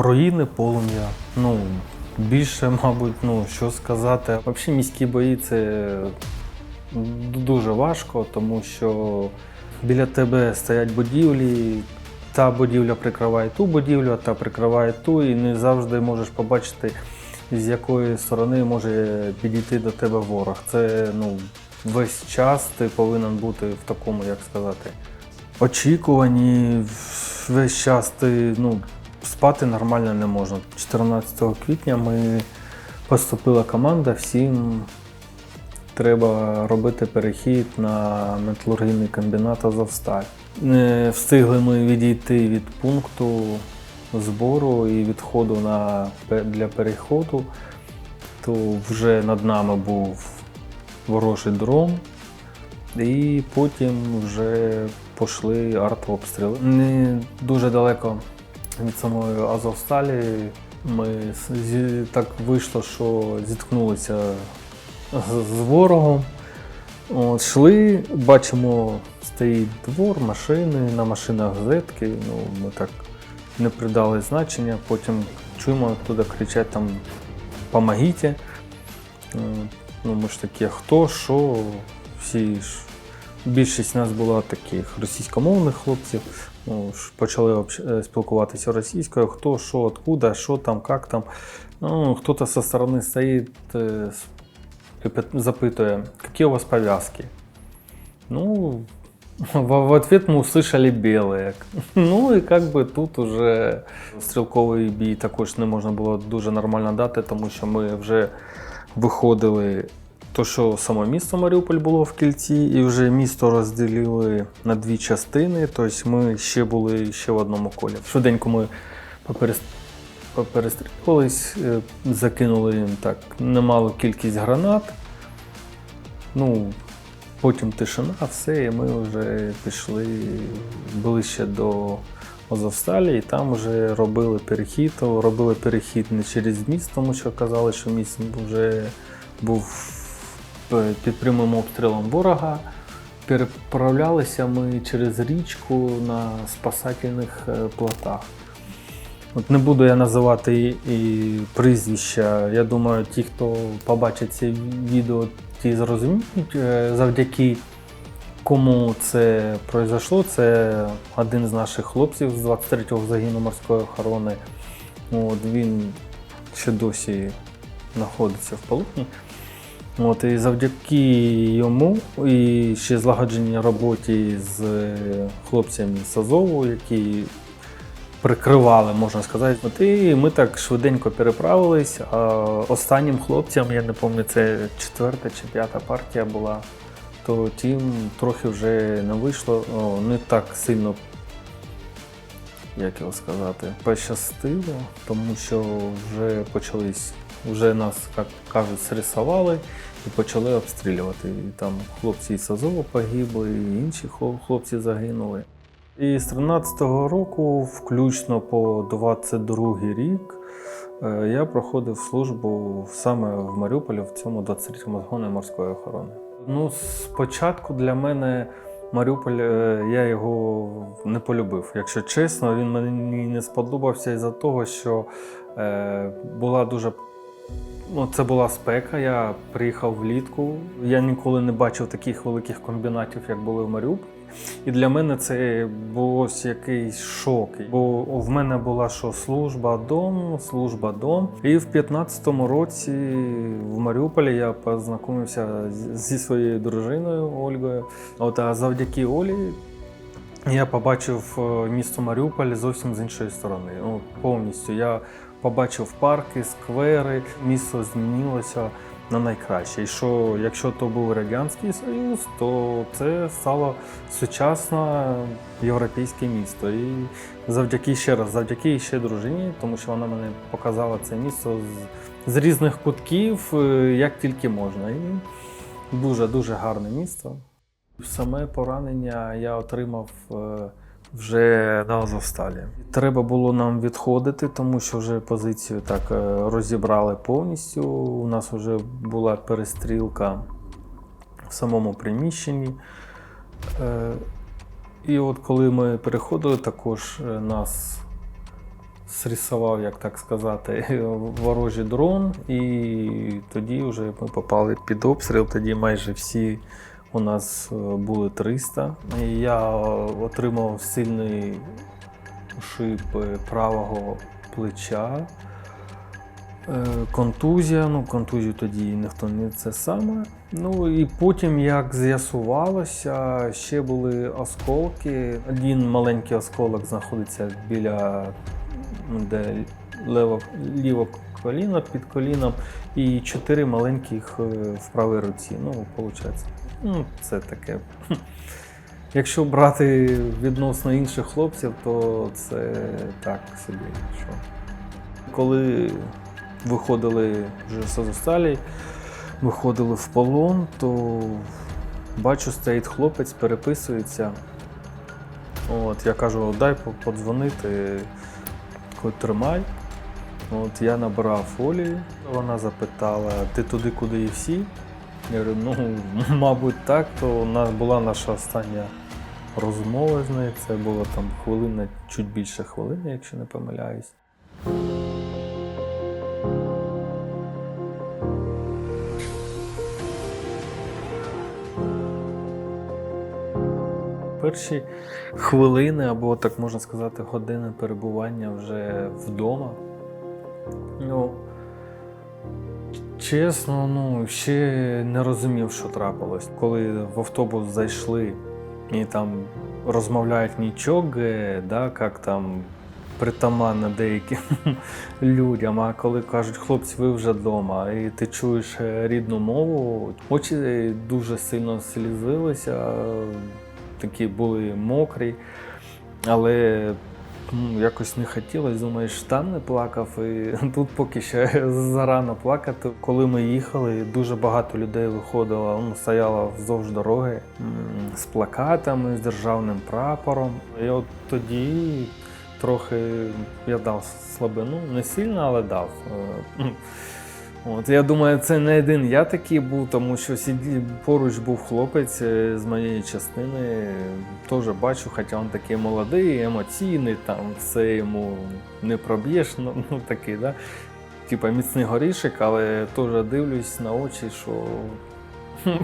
Руїни, полум'я. Ну, більше, мабуть, ну що сказати. Взагалі міські бої це дуже важко, тому що біля тебе стоять будівлі, та будівля прикриває ту будівлю, та прикриває ту, і не завжди можеш побачити, з якої сторони може підійти до тебе ворог. Це ну, весь час ти повинен бути в такому, як сказати, очікуванні. Весь час ти ну, спати нормально не можна. 14 квітня ми поступила команда, всім треба робити перехід на металургійний комбінат Азовсталь. Не встигли ми відійти від пункту збору і відходу на, для переходу, то вже над нами був ворожий дрон, і потім вже пішли артобстріли. Не дуже далеко від самої Азовсталі. Ми так вийшло, що зіткнулися з, ворогом. От, йшли, бачимо, стоїть двор, машини, на машинах зетки. Ну, ми так не придали значення. Потім чуємо, туди кричать там «Помогите!». Е, Ну, ми ж такі, хто, що, всі ж. Більшість нас була таких російськомовних хлопців. Ну, ж почали общ- е, спілкуватися російською, хто, що, откуда, що там, як там. Ну, хто-то со сторони стоїть, е, с- і пит- запитує, які у вас пов'язки? Ну, в, в ответ мы услышали белые. Ну і як би тут уже стрілковий бій також не можна було дуже нормально дати, тому що ми вже виходили. то, що саме місто Маріуполь було в кільці, і вже місто розділили на дві частини. Тобто ми ще були ще в одному колі. Швиденько ми поперес- поперестрілювались, е, закинули так немалу кількість гранат. Ну, потім тишина, все, і ми вже пішли ближче до Азовсталі, і там вже робили перехід. Робили перехід не через міст, тому що казали, що міст вже був під прямим обстрілом ворога. Переправлялися ми через річку на спасательних е, плотах. От не буду я називати і, прізвища. Я думаю, ті, хто побачить це відео, ті зрозуміють, е, завдяки кому це произошло. Це один з наших хлопців з 23-го загину морської охорони. От, він ще досі знаходиться в полоні. От, і завдяки йому і ще злагодженій роботі з хлопцями з Азову, які прикривали, можна сказати. От і ми так швиденько переправились. А останнім хлопцям, я не пам'ятаю, це четверта чи п'ята партія була, то тим трохи вже не вийшло, о, не так сильно, як його сказати, пощастило, тому що вже почались, вже нас, як кажуть, срисували і почали обстрілювати. І там хлопці із Азова погибли, і інші хлопці загинули. І з 13-го року, включно по 22-й рік, е, я проходив службу саме в Маріуполі в цьому 23-му згоні морської охорони. Ну, спочатку для мене Маріуполь, е, я його не полюбив. Якщо чесно, він мені не сподобався із-за того, що е, була дуже це була спека. Я приїхав влітку. Я ніколи не бачив таких великих комбінатів, як були в Маріуполі. І для мене це ось якийсь шок. Бо в мене була що служба дом, служба дом. І в 15-му році в Маріуполі я познайомився зі своєю дружиною Ольгою. От а завдяки Олі я побачив е, місто Маріуполь зовсім з іншої сторони. Ну, повністю. Я побачив парки, сквери, місто змінилося на найкраще. І що якщо то був Радянський Союз, то це стало сучасне європейське місто. І завдяки ще раз, завдяки ще дружині, тому що вона мене показала це місто з, з різних кутків, е, як тільки можна. І дуже дуже гарне місто. Саме поранення я отримав е, вже на Азовсталі. Треба було нам відходити, тому що вже позицію так е, розібрали повністю. У нас вже була перестрілка в самому приміщенні. Е, І от коли ми переходили, також нас срисував, як так сказати, ворожий дрон, і тоді вже ми попали під обстріл. Тоді майже всі у нас е, були 300. І я отримав сильний ушиб е, правого плеча. Е, Контузія, ну контузію тоді ніхто не це саме. Ну і потім, як з'ясувалося, ще були осколки. Один маленький осколок знаходиться біля де лево, ліво коліно під коліном, і чотири маленьких в правій руці. Ну, виходить, ну, це таке. Якщо брати відносно інших хлопців, то це так собі. Що. Коли виходили вже з Азовсталі, виходили в полон, то бачу, стоїть хлопець, переписується. От, я кажу, дай подзвонити, Кажу, тримай. От я набрав Олі, вона запитала, ти туди, куди і всі? Я говорю, ну, мабуть, так, то у нас була наша остання розмова з нею. Це було там хвилина, чуть більше хвилини, якщо не помиляюсь. Перші хвилини, або так можна сказати, години перебування вже вдома. Ну, чесно, ну, ще не розумів, що трапилось. Коли в автобус зайшли і там розмовляють нічого, да, як там притаманно деяким людям, а коли кажуть, хлопці, ви вже вдома, і ти чуєш е, рідну мову, очі дуже сильно слізилися, такі були мокрі, але ну, якось не хотілося. Думаєш, там не плакав, і тут поки ще зарано плакати. Коли ми їхали, дуже багато людей виходило, ну, стояло вздовж дороги з плакатами, з державним прапором. І от тоді трохи я дав слабину, не сильно, але дав. От, я думаю, це не один я такий був, тому що поруч був хлопець е, з моєї частини. Теж бачу, хоча він такий молодий, емоційний, там все йому не проб'єш, ну, ну такий, да? Типа міцний горішок, але теж дивлюсь на очі, що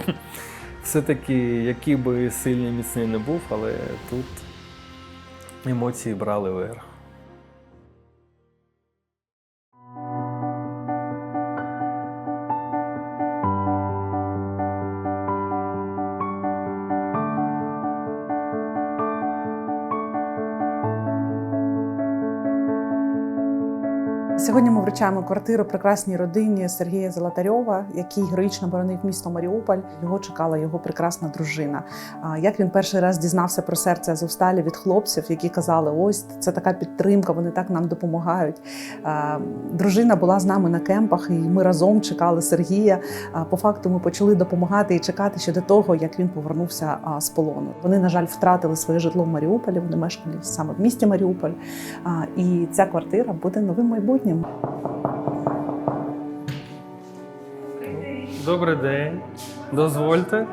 все-таки, який би сильний міцний не був, але тут емоції брали верх. Сьогодні квартиру прекрасній родині Сергія Золотарьова, який героїчно боронив місто Маріуполь. Його чекала його прекрасна дружина. Як він перший раз дізнався про серце Азовсталі від хлопців, які казали: ось це така підтримка, вони так нам допомагають. Дружина була з нами на кемпах, і ми разом чекали Сергія. По факту ми почали допомагати і чекати ще до того, як він повернувся з полону. Вони, на жаль, втратили своє житло в Маріуполі. Вони мешкали саме в місті Маріуполь. І ця квартира буде новим майбутнім. Добрий день. Дозвольте.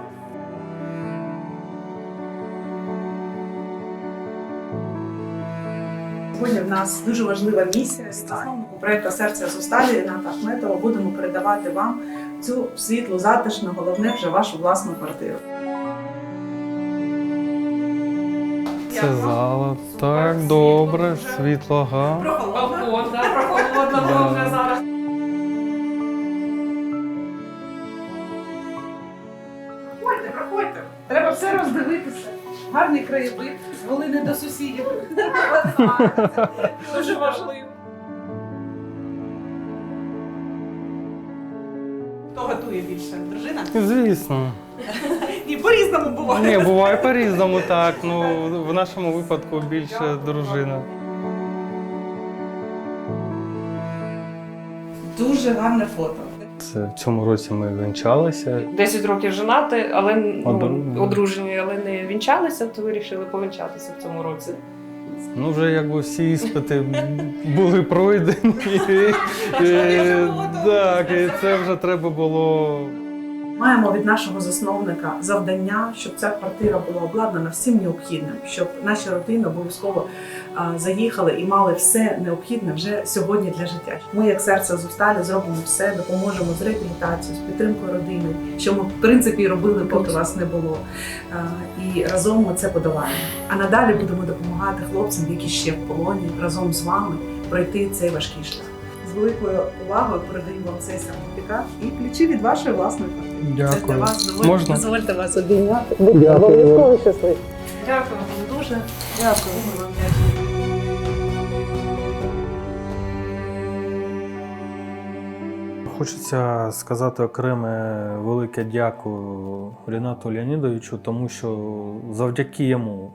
Сьогодні в нас дуже важлива місія. Засновнику проєкту серця Зосталі Ріната Ахметова будемо передавати вам цю світлу, затишну, головне вже вашу власну квартиру. Це зала. Так, добре, світло, ага. Прохолодно, прохолодно було зараз. Треба все роздивитися. Гарний краєвид, з Волини до сусідів. Дуже важливо. Хто готує більше? Дружина? Звісно. Ні, по-різному буває. Ні, буває по-різному, так. Ну, в нашому випадку більше дружина. Дуже гарне фото. Це в цьому році ми вінчалися. 10 років женати, але ну, Одружені. але не вінчалися, то вирішили повінчатися в цьому році. Ну, вже якби всі іспити були пройдені. І, так, і це вже треба було. Маємо від нашого засновника завдання, щоб ця квартира була обладнана всім необхідним, щоб наші родини обов'язково заїхали і мали все необхідне вже сьогодні для життя. Ми, як серце Зусталі, зробимо все, допоможемо з реабілітацією, з підтримкою родини, що ми в принципі робили, поки вас не було. І разом ми це подолаємо. А надалі будемо допомагати хлопцям, які ще в полоні, разом з вами пройти цей важкий шлях. З великою увагою передаю вам цей сертифікат і ключі від вашої власної квартири. Це для вас доволі. Можна? Дозвольте вас обійняти. Дякую. Обов'язково щасливі. Дякую вам дуже. Дякую. Вам вдячні. Хочеться сказати окреме велике дякую Рінату Леонідовичу, тому що завдяки йому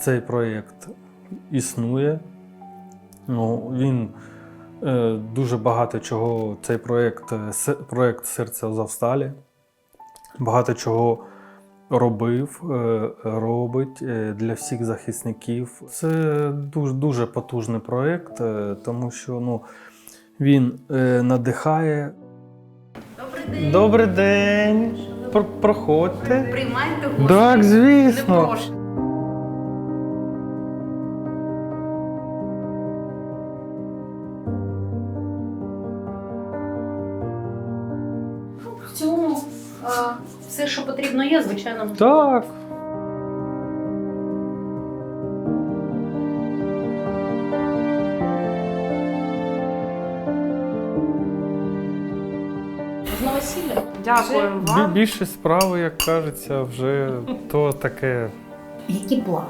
цей проєкт існує. Ну, він дуже багато чого, цей проєкт, е, проєкт Серце Азовсталі, багато чого робив, е, робить е, для всіх захисників. Це дуже, дуже потужний проєкт, е, тому що ну, він е, надихає. Добрий день. Добрий день. Про- Проходьте. Приймайте гостей. Так, звісно. Що потрібно є, звичайно. Так. З новосілля. Бі- вам. Більше справи, як кажеться, вже то таке. Які плани?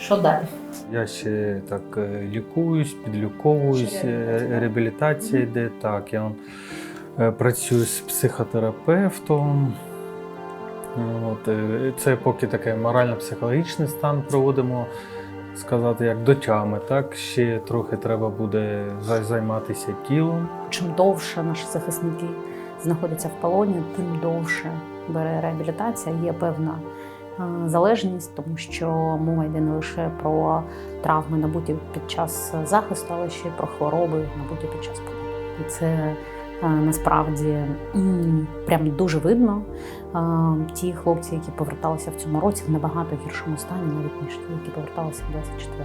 Що далі? Я ще так е, лікуюсь, підліковуюсь, Ще е, реабілітація. реабілітація йде. Так, я е, працюю з психотерапевтом. От, е, це поки таке морально-психологічний стан проводимо, сказати, як до тями. Так, ще трохи треба буде займатися тілом. Чим довше наші захисники знаходяться в полоні, тим довше бере реабілітація. Є певна е, залежність, тому що мова йде не лише про травми, набуті під час захисту, але ще й про хвороби, набуті під час полону. І це насправді прям дуже видно. Е, Ті хлопці, які поверталися в цьому році, в набагато гіршому стані, навіть ніж ті, які поверталися в 24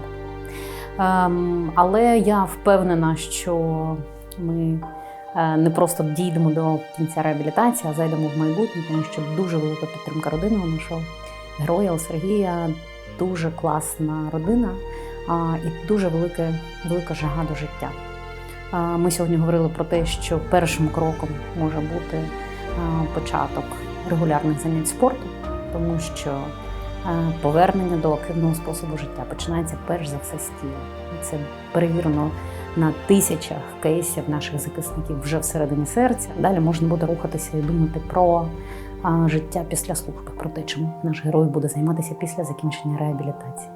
Ем, але я впевнена, що ми е, не просто дійдемо до кінця реабілітації, а зайдемо в майбутнє, тому що дуже велика підтримка родини у нашого героя у Сергія, дуже класна родина і дуже велика, велика жага до життя. Ми сьогодні говорили про те, що першим кроком може бути початок регулярних занять спорту, тому що повернення до активного способу життя починається перш за все з тіла. Це перевірено на тисячах кейсів наших захисників вже всередині серця. Далі можна буде рухатися і думати про життя після служби, про те, чим наш герой буде займатися після закінчення реабілітації.